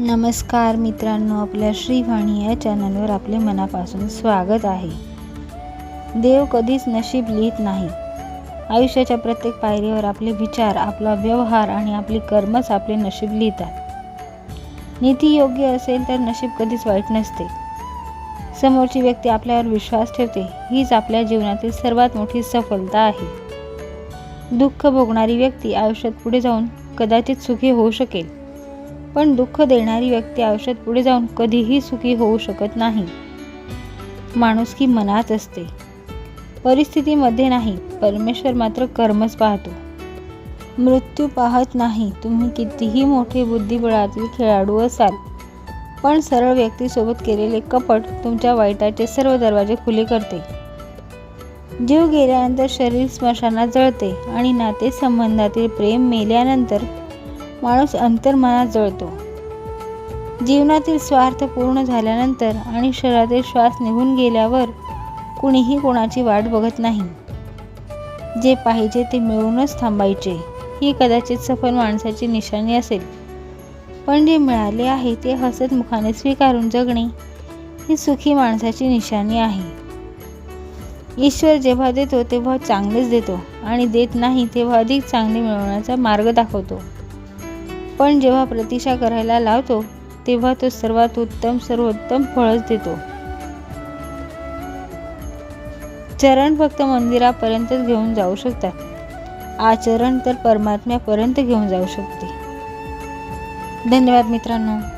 नमस्कार मित्रांनो आपल्या श्रीवाणी या चॅनलवर आपले मनापासून स्वागत आहे. देव कधीच नशीब लिहित नाही. आयुष्याच्या प्रत्येक पायरीवर आपले विचार आपला व्यवहार आणि आपली कर्मच आपले नशीब लिहितात. नीती योग्य असेल तर नशीब कधीच वाईट नसते. समोरची व्यक्ती आपल्यावर विश्वास ठेवते हीच आपल्या जीवनातील सर्वात मोठी सफलता आहे. दुःख भोगणारी व्यक्ती आयुष्यात पुढे जाऊन कदाचित सुखी होऊ शकेल. पण दुःख देणारी व्यक्ती आयुष्यात पुढे जाऊन कधीही सुखी होऊ शकत नाही. माणुसकी मनात असते. परिस्थितीमध्ये नाही परमेश्वर मात्र कर्मच पाहतो. मृत्यू पाहत नाही तुम्ही कितीही मोठे बुद्धिबळातील खेळाडू असाल पण सरळ व्यक्तीसोबत केलेले कपट तुमच्या वाईटाचे सर्व दरवाजे खुले करते. जीव गेल्यानंतर शरीर स्मशानात जळते आणि नाते संबंधातील प्रेम मेल्यानंतर माणूस अंतर्मनात जळतो. जीवनातील स्वार्थ पूर्ण झाल्यानंतर आणि शरीरातील श्वास निघून गेल्यावर कुणीही कोणाची वाट बघत नाही. जे पाहिजे ते मिळूनच थांबायचे ही कदाचित सफल माणसाची निशाणी असेल. पण जे मिळाले आहे ते हसत मुखाने स्वीकारून जगणे ही सुखी माणसाची निशाणी आहे. ईश्वर जेव्हा देतो तेव्हा चांगलेच देतो आणि देत नाही तेव्हा अधिक चांगले मिळवण्याचा मार्ग दाखवतो. पण जेव्हा प्रतीक्षा करायला लावतो तेव्हा तो सर्वात उत्तम सर्वोत्तम फळच देतो. चरण फक्त मंदिरापर्यंतच घेऊन जाऊ शकतात. आचरण तर परमात्म्यापर्यंत घेऊन जाऊ शकते. धन्यवाद मित्रांनो.